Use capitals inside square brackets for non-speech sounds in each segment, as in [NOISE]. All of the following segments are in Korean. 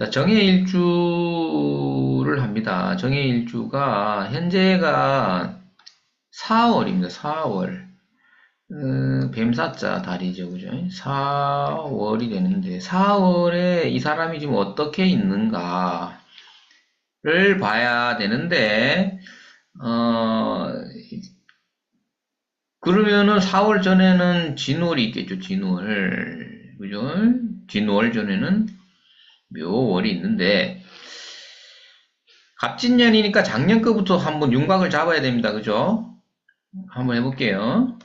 자, 정해일주를 합니다. 정해일주가 현재가 4월입니다. 4월. 어, 뱀사자 달이죠. 그죠? 4월이 되는데 4월에 이 사람이 지금 어떻게 있는가를 봐야 되는데 어, 그러면은 4월 전에는 진월이 있겠죠. 진월. 그죠? 진월 전에는 묘월이 있는데 갑진년이니까 작년 거부터 한번 윤곽을 잡아야 됩니다. 그죠? 한번 해볼게요.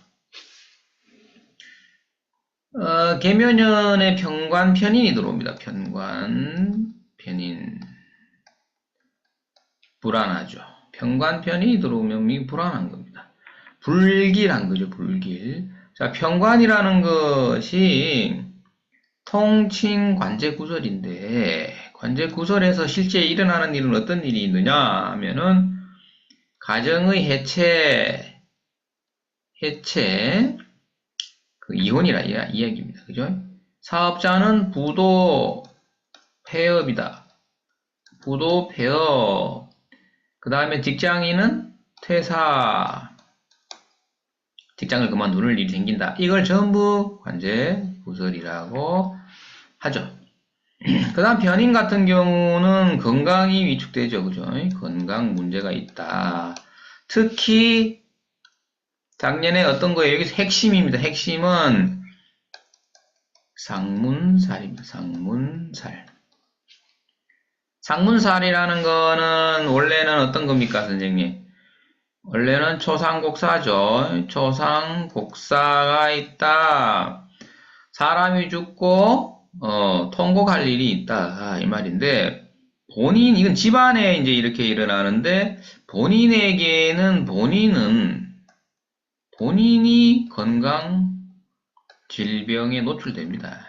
어, 개묘년에 편관 편인이 들어옵니다. 편관 편인 불안하죠. 편관 편인이 들어오면 이 불안한 겁니다. 불길한 거죠. 불길. 자, 편관이라는 것이 통칭 관제 구설인데 관제 구설에서 실제 일어나는 일은 어떤 일이 있느냐 하면은 가정의 해체 해체 그 이혼이라 이야, 이야기입니다. 그죠? 사업자는 부도 폐업이다. 부도 폐업. 그 다음에 직장인은 퇴사. 직장을 그만두는 일이 생긴다. 이걸 전부 관제 구설이라고 하죠. [CLEARS THROAT] 그 다음 변인 같은 경우는 건강이 위축되죠. 그죠? 건강 문제가 있다. 특히 작년에 어떤 거예요? 여기서 핵심입니다. 핵심은 상문살입니다. 상문살. 상문살이라는 거는 원래는 어떤 겁니까, 선생님? 원래는 초상곡사죠. 초상곡사가 있다. 사람이 죽고 어, 통곡할 일이 있다. 이 말인데 본인 이건 집안에 이제 이렇게 일어나는데 본인에게는 본인은 본인이 건강 질병에 노출됩니다.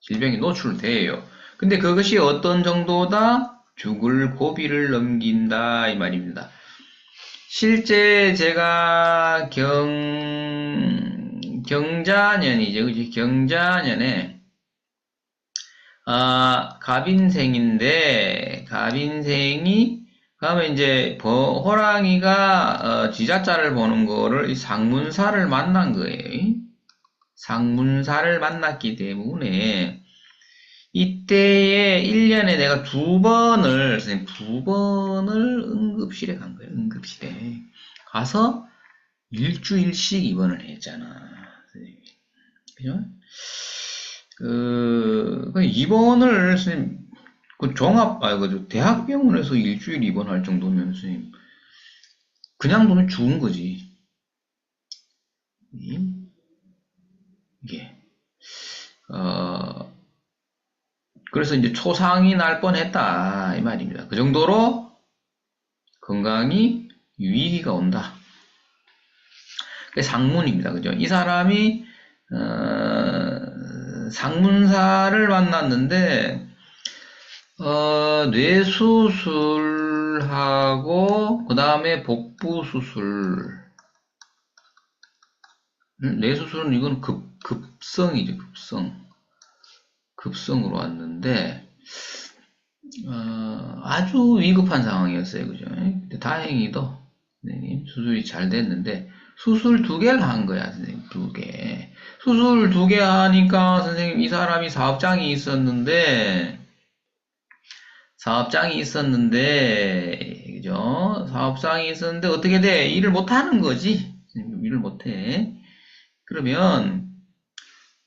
질병에 노출돼요. 근데 그것이 어떤 정도다? 죽을 고비를 넘긴다 이 말입니다. 실제 제가 경 경자년이죠, 그지? 경자년에 아 갑인생인데 갑인생이 그러면 이제 버- 호랑이가 어, 지자자를 보는 거를 이 상문사를 만난 거예요. 상문사를 만났기 때문에 이때에 1년에 내가 두 번을 선생님 두 번을 응급실에 간 거예요. 응급실에 가서 일주일씩 입원을 했잖아. 그죠? 그, 그 입원을 선생님 그 종합, 아, 그 대학병원에서 일주일 입원할 정도면 선생님 그냥 두면 죽은 거지. 이- 이게 어 그래서 이제 초상이 날 뻔했다 이 말입니다. 그 정도로 건강이 위기가 온다. 그게 상문입니다. 그죠? 이 사람이 어, 상문사를 만났는데 어, 뇌수술하고 그 다음에 복부 수술. 음, 뇌수술은 이건 급 급성이죠. 급성. 급성으로 왔는데 어, 아주 위급한 상황이었어요. 그죠? 다행히도 선생님 수술이 잘 됐는데 수술 두 개를 한 거야, 선생님. 두 개. 수술 두 개 하니까 선생님 이 사람이 사업장이 있었는데 사업장이 있었는데 그죠? 사업장이 있었는데 어떻게 돼? 일을 못 하는 거지. 일을 못 해. 그러면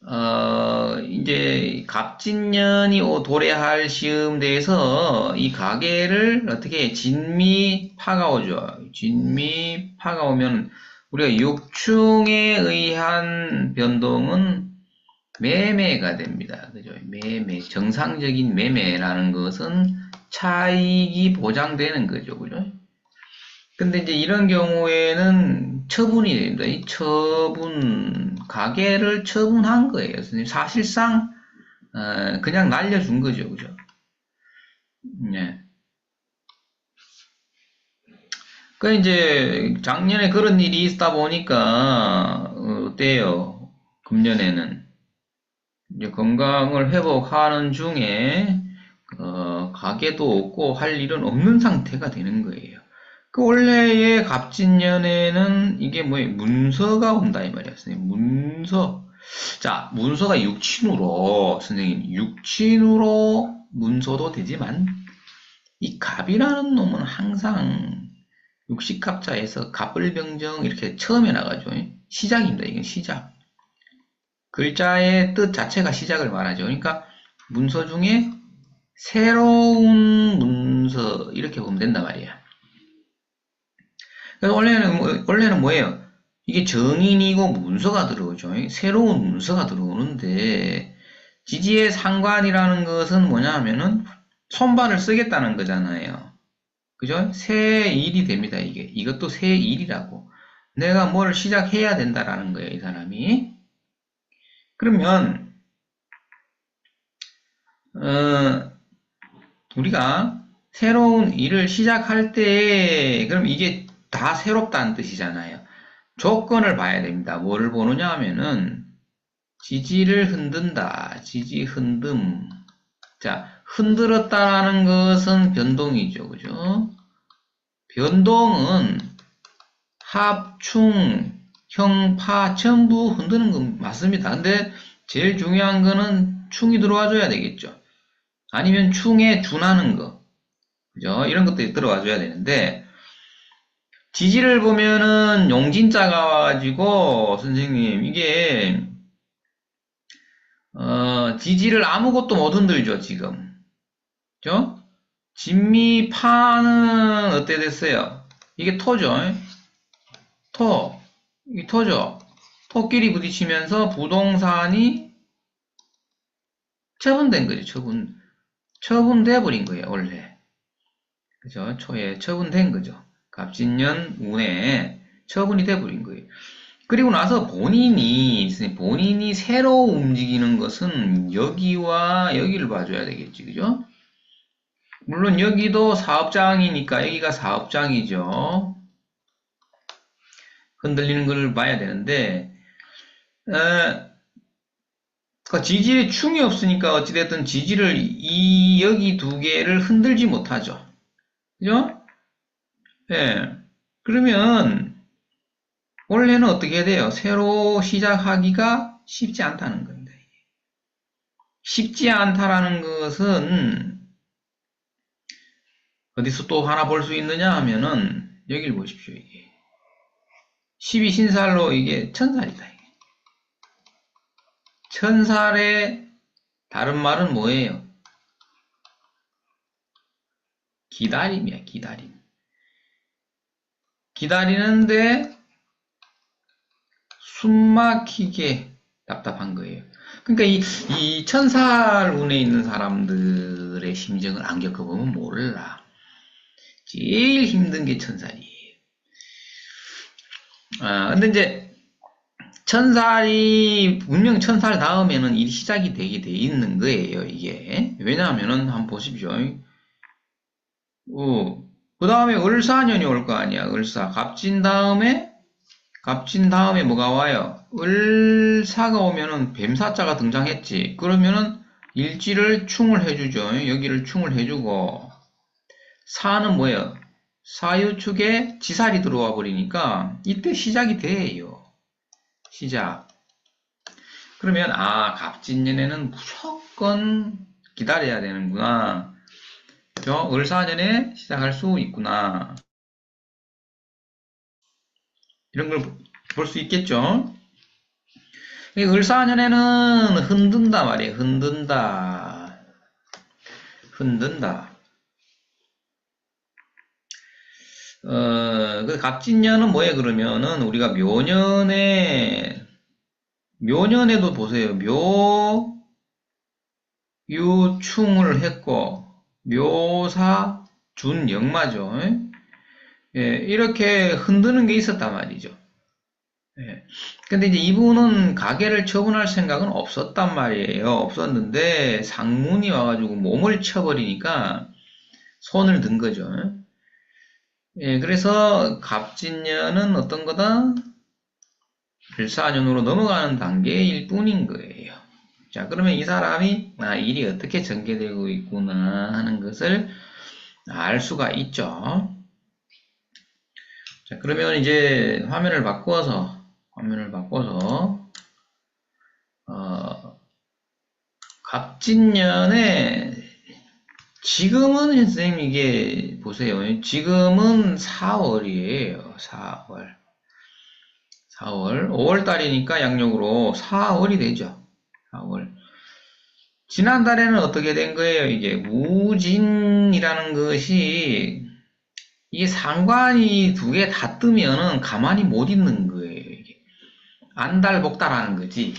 어, 이제 갑진년이 오- 도래할 시음대에서 이 가게를 어떻게 진미 파가 오죠. 진미 파가 오면 우리가 육충에 의한 변동은 매매가 됩니다. 그죠? 매매. 정상적인 매매라는 것은 차익이 보장되는 거죠. 그죠? 근데 이제 이런 경우에는 처분이 됩니다. 이 처분, 가게를 처분한 거예요. 선생님. 사실상, 어, 그냥 날려준 거죠. 그죠? 네. 그 이제 작년에 그런 일이 있다 보니까 어, 어때요? 금년에는 이제 건강을 회복하는 중에 어, 가게도 없고 할 일은 없는 상태가 되는 거예요. 그 원래의 갑진년에는 이게 뭐예요? 문서가 온다 이 선생님. 문서. 자, 문서가 육친으로 선생님 육친으로 문서도 되지만 이 갑이라는 놈은 항상 육식갑자에서 갑을병정 이렇게 처음에 나가죠. 시작입니다. 이건 시작. 글자의 뜻 자체가 시작을 말하죠. 그러니까 문서 중에 새로운 문서 이렇게 보면 된단 말이야. 그래서 원래는 뭐- 원래는 뭐예요? 이게 정인이고 문서가 들어오죠. 새로운 문서가 들어오는데 지지의 상관이라는 것은 뭐냐 하면은 손발을 쓰겠다는 거잖아요. 그죠? 새 일이 됩니다. 이게 이것도 새 일이라고. 내가 뭘 시작해야 된다라는 거예요. 이 사람이. 그러면 어, 우리가 새로운 일을 시작할 때 그럼 이게 다 새롭다는 뜻이잖아요. 조건을 봐야 됩니다. 뭐를 보느냐 하면은 지지를 흔든다. 지지 흔듦. 자, 흔들었다라는 것은 변동이죠. 그죠? 변동은 합충, 형파 전부 흔드는 건 맞습니다. 근데 제일 중요한 거는 충이 들어와 줘야 되겠죠. 아니면 충에 준하는 거. 그죠? 이런 것들이 들어와 줘야 되는데 지지를 보면은 용진자가 와가지고 선생님 이게 어, 지지를 아무것도 못 흔들죠 지금. 그죠? 진미파는 어때 됐어요? 이게 토죠. 토 이게 토죠. 토끼리 부딪히면서 부동산이 처분된 거죠 처분. 처분돼 버린 거예요 원래. 그죠? 초에 처분된 거죠. 갑진년 운에 처분이 돼 버린 거예요. 그리고 나서 본인이, 본인이 새로 움직이는 것은 여기와 여기를 봐줘야 되겠지, 그죠? 물론 여기도 사업장이니까 여기가 사업장이죠. 흔들리는 걸 봐야 되는데, 어, 그 지지에 충이 없으니까 어찌됐든 지지를 이, 여기 두 개를 흔들지 못하죠. 그죠? 예. 그러면 원래는 어떻게 돼요? 새로 시작하기가 쉽지 않다는 겁니다. 쉽지 않다라는 것은 어디서 또 하나 볼 수 있느냐 하면은 여기를 보십시오. 이게 12신살로 이게 천살이다. 이게. 천살의 다른 말은 뭐예요? 기다림이야, 기다림. 기다리는데 숨막히게 답답한 거예요. 그러니까 이, 이 천살 운에 있는 사람들의 심정을 안 겪어보면 몰라. 제일 힘든 게 천살이에요. 아, 근데 이제 천살이 분명 천살 다음에는 일이 시작이 되게 돼 있는 거예요, 이게. 왜냐하면은 한번 보십시오. 어, 그 다음에 을사년이 올 거 아니야. 을사. 갑진 다음에, 갑진 다음에 뭐가 와요? 을사가 오면은 뱀사자가 등장했지. 그러면은 일지를 충을 해주죠. 여기를 충을 해주고, 사는 뭐예요? 사유축에 지살이 들어와 버리니까 이때 시작이 돼요. 시작. 그러면, 아, 갑진년에는 무조건 기다려야 되는구나. 그죠? 을사년에 시작할 수 있구나. 이런 걸 볼 수 있겠죠? 이 을사년에는 흔든다 말이에요. 흔든다. 흔든다. 어, 그 갑진년은 뭐예요, 그러면은, 우리가 묘년에, 묘년에도 보세요. 묘, 유충을 했고, 묘사, 준, 역마죠. 예, 이렇게 흔드는 게 있었단 말이죠. 예. 근데 이제 이분은 가게를 처분할 생각은 없었단 말이에요. 없었는데 상문이 와가지고 몸을 쳐버리니까 손을 든 거죠. 예, 그래서 갑진년은 어떤 거다? 일사년으로 넘어가는 단계일 뿐인 거예요. 자, 그러면 이 사람이 아, 일이 어떻게 전개되고 있구나 하는 것을 알 수가 있죠. 자, 그러면 이제 화면을 바꿔서 화면을 바꿔서 어, 갑진년에 지금은 선생님 이게 보세요. 지금은 4월이에요. 4월. 4월. 5월 달이니까 양력으로 4월이 되죠. 4월. 지난달에는 어떻게 된 거예요? 이게 무진이라는 것이 이게 상관이 두 개 다 뜨면은 가만히 못 있는 거예요. 안달복달하는 거지.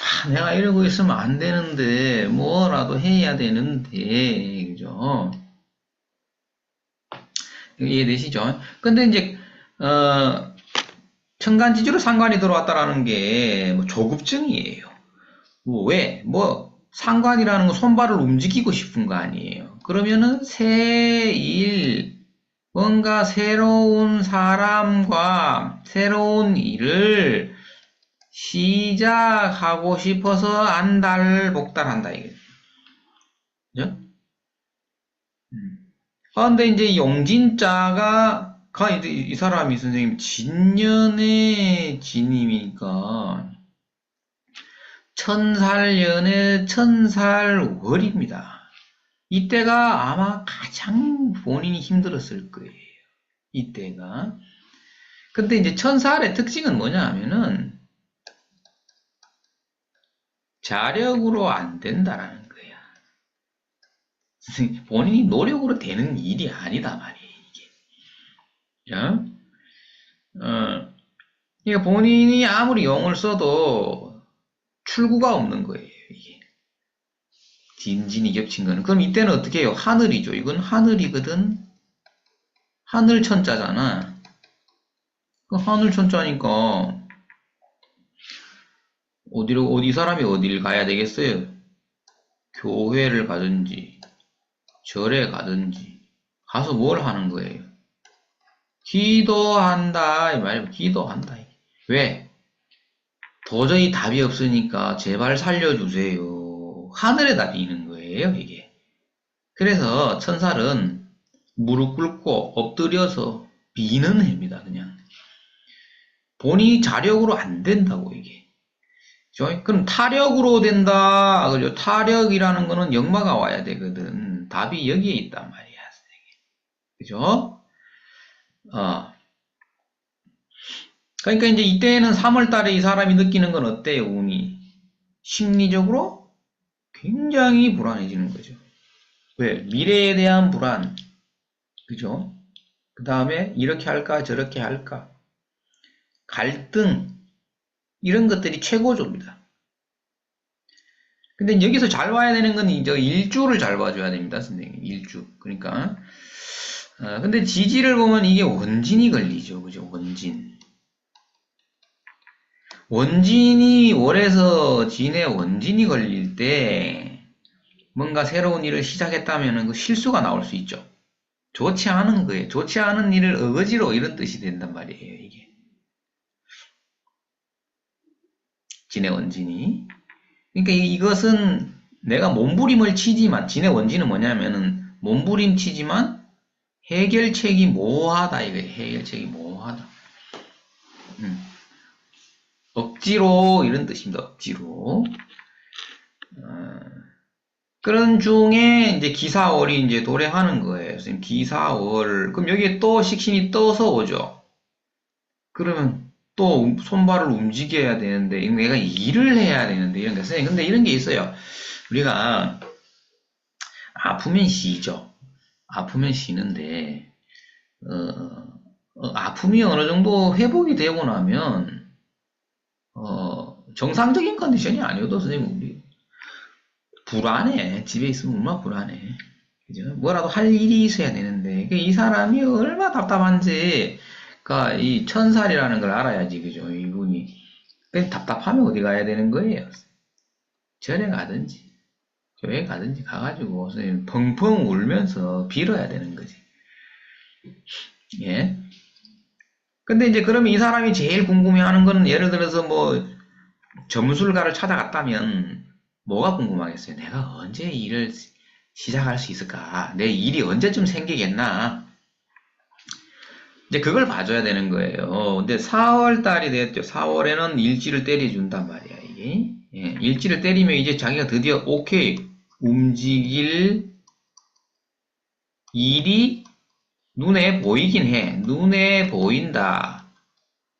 아, 내가 이러고 있으면 안 되는데 뭐라도 해야 되는데 그죠? 이해되시죠? 근데 이제 어, 천간지주로 상관이 들어왔다라는 게 뭐 조급증이에요. 뭐 왜? 뭐 상관이라는 건 손발을 움직이고 싶은 거 아니에요. 그러면은 새일 뭔가 새로운 사람과 새로운 일을 시작하고 싶어서 안달 복달한다 이게. 그죠? 음. 아, 이제 용진자가 가 이제 이 사람이 선생님 진년의 진임이니까 천살년의 천살월입니다. 이때가 아마 가장 본인이 힘들었을 거예요. 이때가. 근데 이제 천살의 특징은 뭐냐 하면은 자력으로 안 된다라는 거야. [LAUGHS] 본인이 노력으로 되는 일이 아니다 말이에요, 이게. 자, 어, 그러니까 본인이 아무리 용을 써도 출구가 없는 거예요, 진진이 겹친 거는. 그럼 이때는 어떻게 해요? 하늘이죠. 이건 하늘이거든. 하늘 천자잖아. 그 하늘 천자니까 어디로 어디 사람이 어디를 가야 되겠어요? 교회를 가든지 절에 가든지 가서 뭘 하는 거예요? 기도한다 이 말이에요. 기도한다. 왜? 도저히 답이 없으니까 제발 살려주세요. 하늘에 답이 있는 거예요, 이게. 그래서 천살은 무릎 꿇고 엎드려서 비는 해입니다, 그냥. 본인이 자력으로 안 된다고, 이게. 그죠? 그럼 타력으로 된다. 그죠? 타력이라는 거는 역마가 와야 되거든. 답이 여기에 있단 말이야. 그죠? 어. 그러니까 이제 이때는 3월 달에 이 사람이 느끼는 건 어때요, 운이? 심리적으로 굉장히 불안해지는 거죠. 왜? 미래에 대한 불안. 그죠? 그 다음에 이렇게 할까, 저렇게 할까. 갈등. 이런 것들이 최고조입니다. 근데 여기서 잘 봐야 되는 건 이제 일주를 잘 봐줘야 됩니다, 선생님. 일주. 그러니까. 어, 근데 지지를 보면 이게 원진이 걸리죠. 그죠? 원진. 원진이 월에서 진에 원진이 걸릴 때 뭔가 새로운 일을 시작했다면 그 실수가 나올 수 있죠. 좋지 않은 거예요. 좋지 않은 일을 어거지로 이런 뜻이 된단 말이에요. 이게. 진의 원진이. 그러니까 이것은 내가 몸부림을 치지만 진의 원진은 뭐냐면은 몸부림 치지만 해결책이 모호하다 이거 해결책이 모호하다. 음. 억지로 이런 뜻입니다. 억지로. 어, 그런 중에 이제 기사월이 이제 도래하는 거예요. 선생님 기사월. 그럼 여기에 또 식신이 떠서 오죠. 그러면 또 손발을 움직여야 되는데 내가 일을 해야 되는데 이런 게 선생님 근데 이런 게 있어요. 우리가 아프면 쉬죠. 아프면 쉬는데 어, 어, 아픔이 어느 정도 회복이 되고 나면 어, 정상적인 컨디션이 아니어도 선생님 우리 불안해. 집에 있으면 얼마나 불안해. 그죠? 뭐라도 할 일이 있어야 되는데 이 사람이 얼마나 답답한지 그러니까 이 천살이라는 걸 알아야지 그죠? 이분이 답답하면 어디 가야 되는 거예요? 절에 가든지 교회 가든지 가가지고 선생님 펑펑 울면서 빌어야 되는 거지. 예. 근데 이제 그러면 이 사람이 제일 궁금해하는 거는 예를 들어서 뭐 점술가를 찾아갔다면 뭐가 궁금하겠어요? 내가 언제 일을 시- 시작할 수 있을까? 내 일이 언제쯤 생기겠나? 이제 그걸 봐줘야 되는 거예요. 근데 4월 달이 됐죠. 4월에는 일지를 때려준단 말이야, 이게. 예, 일지를 때리면 이제 자기가 드디어 오케이 움직일 일이 눈에 보이긴 해. 눈에 보인다.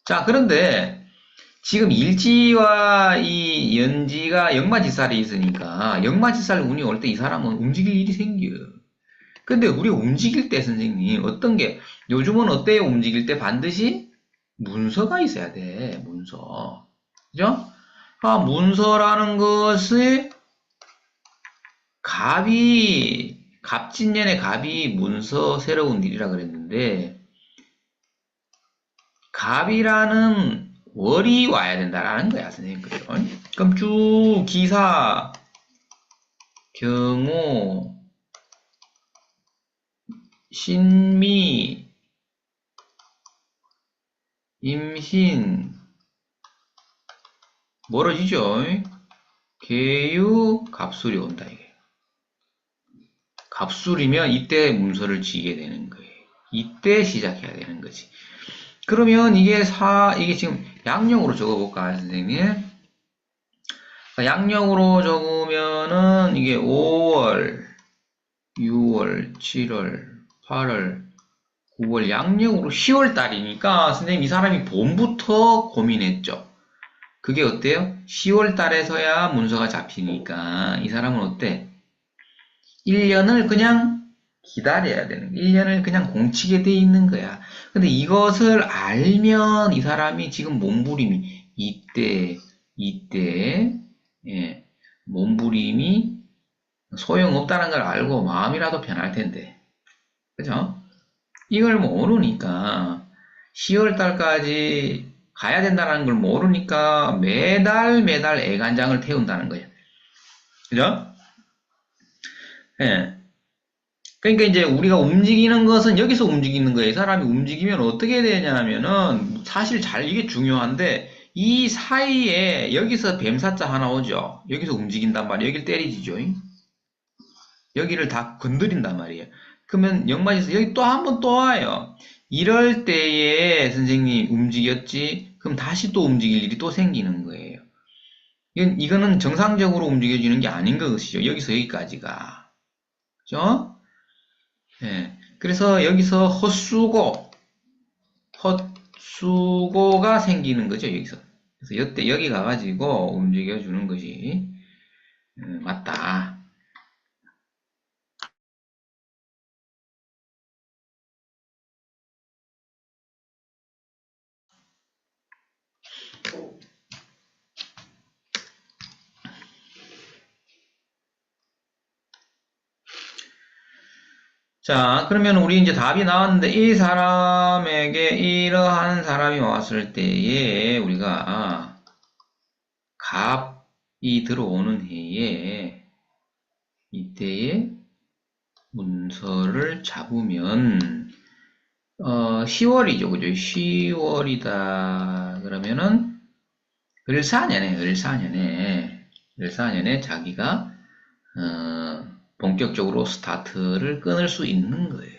자, 그런데 지금 일지와 이 연지가 역마지살이 있으니까 역마지살 운이 올 때 이 사람은 움직일 일이 생겨. 근데 우리가 움직일 때 선생님 어떤 게 요즘은 어때요? 움직일 때 반드시 문서가 있어야 돼. 문서. 그죠? 아, 문서라는 것이 갑이 갑진년의 갑이 문서 새로운 일이라 그랬는데 갑이라는 월이 와야 된다라는 거야, 선생님. 그죠? 그럼 쭉 기사, 경호, 신미, 임신, 멀어지죠? 개유, 갑술이 온다, 이게. 갑술이면 이때 문서를 지게 되는 거예요. 이때 시작해야 되는 거지. 그러면 이게 사, 이게 지금 양력으로 적어볼까요, 선생님? 양력으로 적으면은 이게 5월, 6월, 7월, 8월, 9월, 양력으로 10월 달이니까 선생님 이 사람이 봄부터 고민했죠. 그게 어때요? 10월 달에서야 문서가 잡히니까 이 사람은 어때? 1년을 그냥 기다려야 되는 거야. 1년을 그냥 공치게 돼 있는 거야. 근데 이것을 알면 이 사람이 지금 몸부림이 이때, 이때, 예, 몸부림이 소용없다는 걸 알고 마음이라도 편할 텐데. 그죠? 이걸 모르니까 10월 달까지 가야 된다는 걸 모르니까 매달 매달 애간장을 태운다는 거예요. 그죠? 예. 그러니까 이제 우리가 움직이는 것은 여기서 움직이는 거예요. 이 사람이 움직이면 어떻게 되냐면은 사실 잘 이게 중요한데 이 사이에 여기서 뱀사자 하나 오죠. 여기서 움직인단 말이에요. 여기를 때리지죠. 여기를 다 건드린단 말이에요. 그러면 영마에서 여기 또 한 번 또 와요. 이럴 때에 선생님 움직였지. 그럼 다시 또 움직일 일이 또 생기는 거예요. 이건, 이거는 정상적으로 움직여지는 게 아닌 것이죠. 여기서 여기까지가. 그죠? 예. 그래서 여기서 헛수고, 헛수고가 생기는 거죠. 여기서. 그래서 여태 여기 가가지고 움직여주는 것이 음, 맞다. 자, 그러면 우리 이제 답이 나왔는데 이 사람에게 이러한 사람이 왔을 때에 우리가 갑이 들어오는 해에 이때에 문서를 잡으면 어, 10월이죠. 그죠? 10월이다. 그러면은 을사년에 을사년에 을사년에 자기가 어, 본격적으로 스타트를 끊을 수 있는 거예요.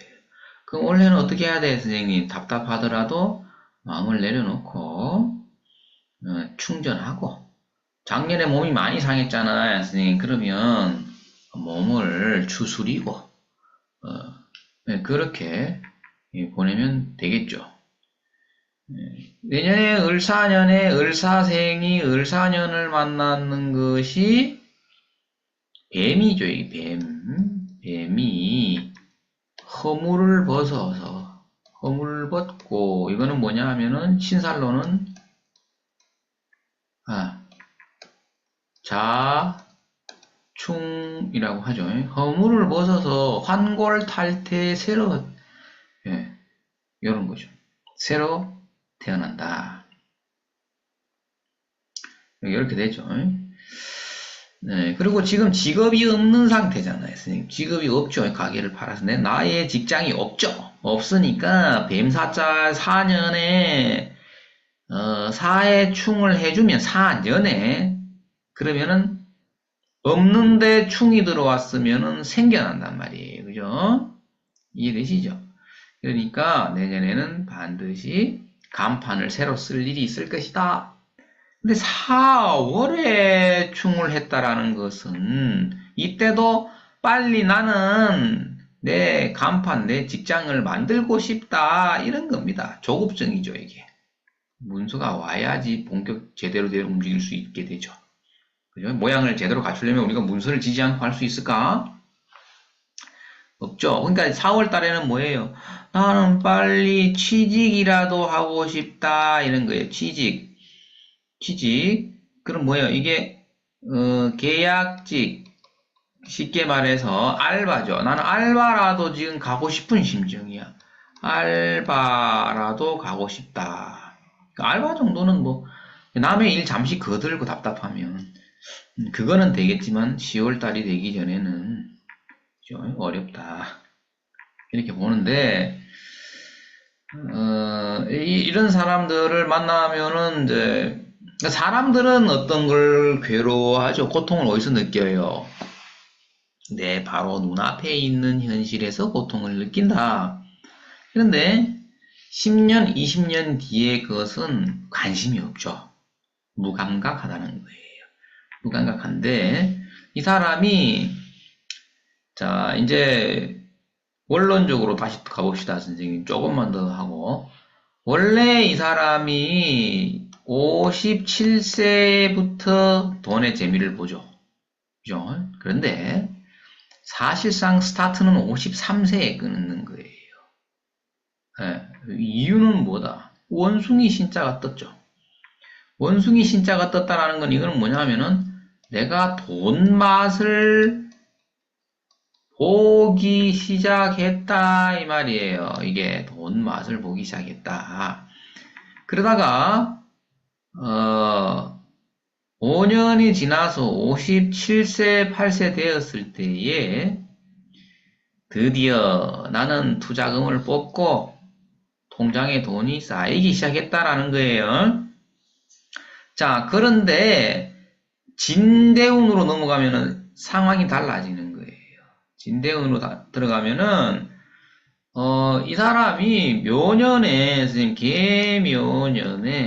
그럼 원래는 어떻게 해야 돼, 선생님? 답답하더라도 마음을 내려놓고 어, 충전하고 작년에 몸이 많이 상했잖아요, 선생님. 그러면 몸을 추스리고 어, 네, 그렇게 예, 보내면 되겠죠. 예, 내년에 을사년에 을사생이 을사년을 만나는 것이 뱀이죠, 이 뱀. 뱀이 허물을 벗어서 허물을 벗고 이거는 뭐냐 하면은 신살로는 아, 자충이라고 하죠. 허물을 벗어서 환골 탈태 새로 예, 이런 거죠. 새로 태어난다. 이렇게 되죠. 네, 그리고 지금 직업이 없는 상태잖아요. 선생님. 직업이 없죠. 가게를 팔아서. 내 나의 직장이 없죠. 없으니까 뱀사자 4년에 어, 사에 충을 해주면 사년에 그러면은 없는데 충이 들어왔으면은 생겨난단 말이에요. 그죠? 이해되시죠? 그러니까 내년에는 반드시 간판을 새로 쓸 일이 있을 것이다. 근데 4월에 충을 했다라는 것은 이때도 빨리 나는 내 간판, 내 직장을 만들고 싶다 이런 겁니다. 조급증이죠 이게. 문서가 와야지 본격 제대로 대로 움직일 수 있게 되죠. 그죠? 모양을 제대로 갖추려면 우리가 문서를 지지 않고 할 수 있을까? 없죠. 그러니까 4월 달에는 뭐예요? 나는 빨리 취직이라도 하고 싶다 이런 거예요. 취직. 취직. 그럼 뭐예요? 이게 어, 계약직. 쉽게 말해서 알바죠. 나는 알바라도 지금 가고 싶은 심정이야. 알바라도 가고 싶다. 그러니까 알바 정도는 뭐 남의 일 잠시 거들고 답답하면 음, 그거는 되겠지만 10월 달이 되기 전에는 좀 어렵다. 이렇게 보는데 어, 이, 런 사람들을 만나면은 이제 사람들은 어떤 걸 괴로워하죠. 고통을 어디서 느껴요? 네, 바로 눈앞에 있는 현실에서 고통을 느낀다. 그런데 10년, 20년 뒤에 그것은 관심이 없죠. 무감각하다는 거예요. 무감각한데 이 사람이 자 이제 원론적으로 다시 가봅시다 선생님 조금만 더 하고 원래 이 사람이 57세부터 돈의 재미를 보죠. 그죠? 그런데 사실상 스타트는 53세에 끊는 거예요. 네, 이유는 뭐다? 원숭이 신자가 떴죠. 원숭이 신자가 떴다라는 건 이거는 뭐냐면은 내가 돈 맛을 보기 시작했다 이 말이에요. 이게 돈 맛을 보기 시작했다. 그러다가 어 5년이 지나서 57세, 8세 되었을 때에 드디어 나는 투자금을 뽑고 통장에 돈이 쌓이기 시작했다라는 거예요. 자, 그런데 진대운으로 넘어가면은 상황이 달라지는 거예요. 진대운으로 들어가면은 어, 이 사람이 묘년에 선생님 개묘년에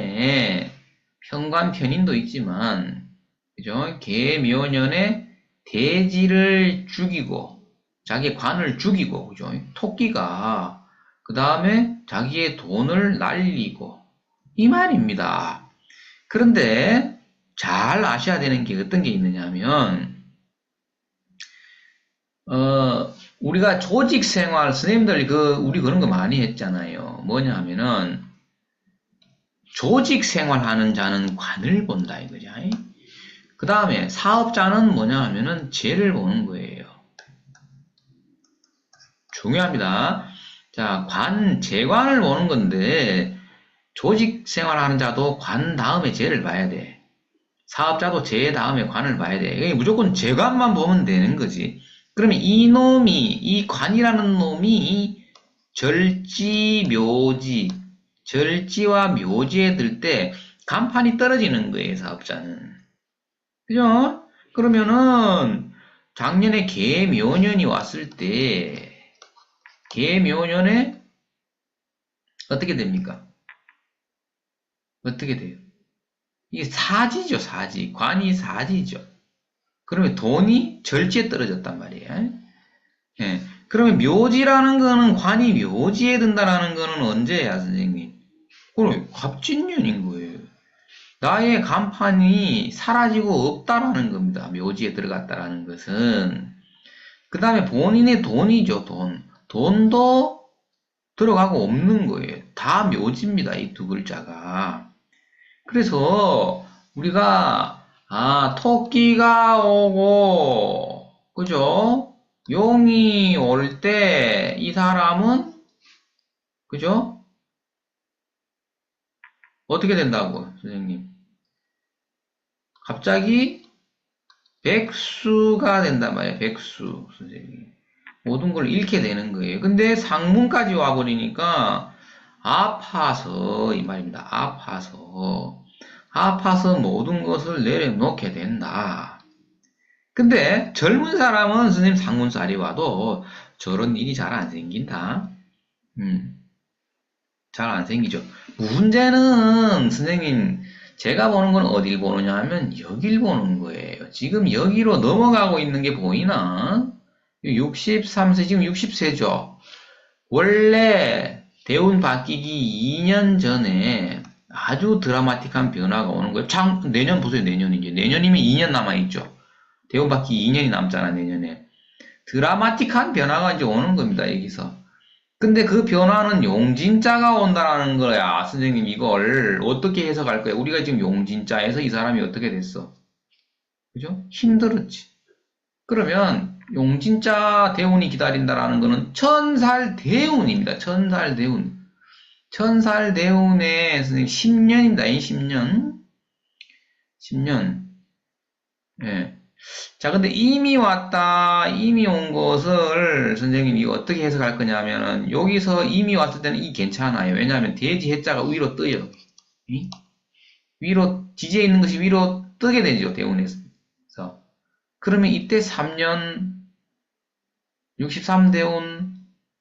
현관 편인도 있지만 그죠? 개묘년에 돼지를 죽이고 자기의 관을 죽이고 그죠? 토끼가 그 다음에 자기의 돈을 날리고 이 말입니다. 그런데 잘 아셔야 되는 게 어떤 게 있느냐면 어 우리가 조직 생활 선생님들 그 우리 그런 거 많이 했잖아요. 뭐냐 하면은 조직 생활하는 자는 관을 본다 이거죠. 그 다음에 사업자는 뭐냐 하면은 죄를 보는 거예요. 중요합니다. 자, 관, 재관을 보는 건데 조직 생활하는 자도 관 다음에 죄를 봐야 돼. 사업자도 죄 다음에 관을 봐야 돼. 무조건 재관만 보면 되는 거지. 그러면 이 놈이, 이 관이라는 놈이 절지, 묘지, 절지와 묘지에 들 때 간판이 떨어지는 거예요, 사업자는. 그죠? 그러면은 작년에 개묘년이 왔을 때 개묘년에 어떻게 됩니까? 어떻게 돼요? 이게 사지죠, 사지. 관이 사지죠. 그러면 돈이 절지에 떨어졌단 말이에요. 예. 그러면 묘지라는 거는 관이 묘지에 든다라는 거는 언제야, 선생님? 그럼 갑진년인 거예요. 나의 간판이 사라지고 없다라는 겁니다. 묘지에 들어갔다라는 것은. 그 다음에 본인의 돈이죠, 돈. 돈도 들어가고 없는 거예요. 다 묘지입니다, 이 두 글자가. 그래서 우리가, 아, 토끼가 오고, 그죠? 용이 올 때 이 사람은, 그죠? 어떻게 된다고, 선생님? 갑자기 백수가 된단 말이에요. 백수, 선생님. 모든 걸 잃게 되는 거예요. 근데 상문까지 와버리니까 아파서 이 말입니다. 아파서 아파서 모든 것을 내려놓게 된다. 근데 젊은 사람은 선생님 상문살이 와도 저런 일이 잘 안 생긴다. 음, 잘 안 생기죠. 문제는 선생님 제가 보는 건 어딜 보느냐 하면 여길 보는 거예요. 지금 여기로 넘어가고 있는 게 보이나? 63세, 지금 60세죠. 원래 대운 바뀌기 2년 전에 아주 드라마틱한 변화가 오는 거예요. 참, 내년 보세요, 내년 이제. 내년이면 2년 남아있죠. 대운 바뀌기 2년이 남잖아, 내년에. 드라마틱한 변화가 이제 오는 겁니다, 여기서. 근데 그 변화는 용진자가 온다라는 거야. 선생님, 이걸 어떻게 해석할 거야? 우리가 지금 용진자에서 이 사람이 어떻게 됐어? 그죠? 힘들었지. 그러면 용진자 대운이 기다린다라는 거는 천살 대운입니다. 천살 대운. 천살 대운의 선생님 10년입니다. 이 10년. 10년. 예. 자, 근데 이미 왔다, 이미 온 것을 선생님 이거 어떻게 해석할 거냐면은 여기서 이미 왔을 때는 이 괜찮아요. 왜냐하면 대지 해자가 위로 떠요. 이? 위로 지지에 있는 것이 위로 뜨게 되죠. 대운에서. 그러면 이때 3년 63대운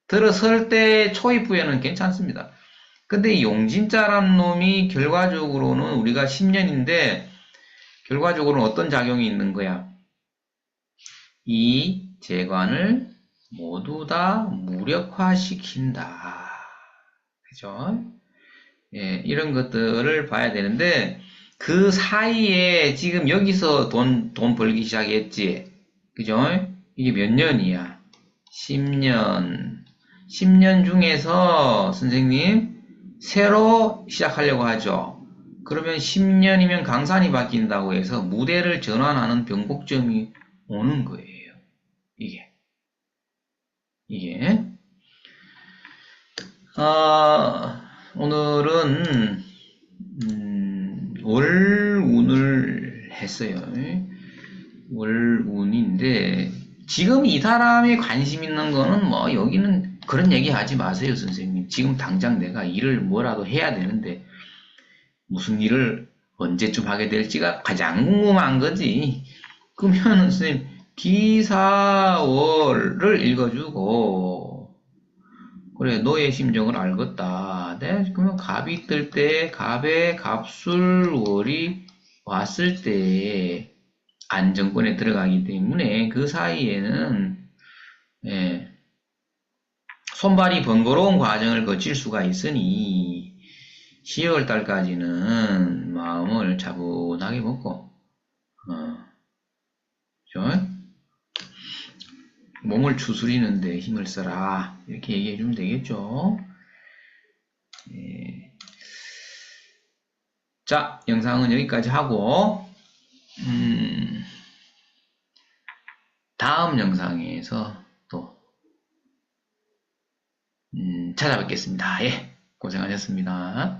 들어설 때 초입부에는 괜찮습니다. 근데 이 용진자란 놈이 결과적으로는 우리가 10년인데 결과적으로는 어떤 작용이 있는 거야? 이 재관을 모두 다 무력화시킨다. 그죠? 예, 이런 것들을 봐야 되는데 그 사이에 지금 여기서 돈, 돈 벌기 시작했지. 그죠? 이게 몇 년이야? 10년. 10년 중에서 선생님 새로 시작하려고 하죠. 그러면 10년이면 강산이 바뀐다고 해서 무대를 전환하는 변곡점이 오는 거예요. 이게. 이게. 아, 오늘은, 음, 월운을 했어요. 월운인데, 지금 이 사람이 관심 있는 거는 뭐, 여기는 그런 얘기 하지 마세요, 선생님. 지금 당장 내가 일을 뭐라도 해야 되는데, 무슨 일을 언제쯤 하게 될지가 가장 궁금한 거지. 그러면 선생님 기사월을 읽어주고 그래 너의 심정을 알겠다. 네, 그러면 갑이 뜰 때 갑의 갑술월이 왔을 때 안정권에 들어가기 때문에 그 사이에는 예, 손발이 번거로운 과정을 거칠 수가 있으니 10월 달까지는 마음을 차분하게 먹고, 어, 그죠? 몸을 추스리는데 힘을 써라. 이렇게 얘기해 주면 되겠죠? 예. 자, 영상은 여기까지 하고, 음, 다음 영상에서 또, 음, 찾아뵙겠습니다. 예, 고생하셨습니다.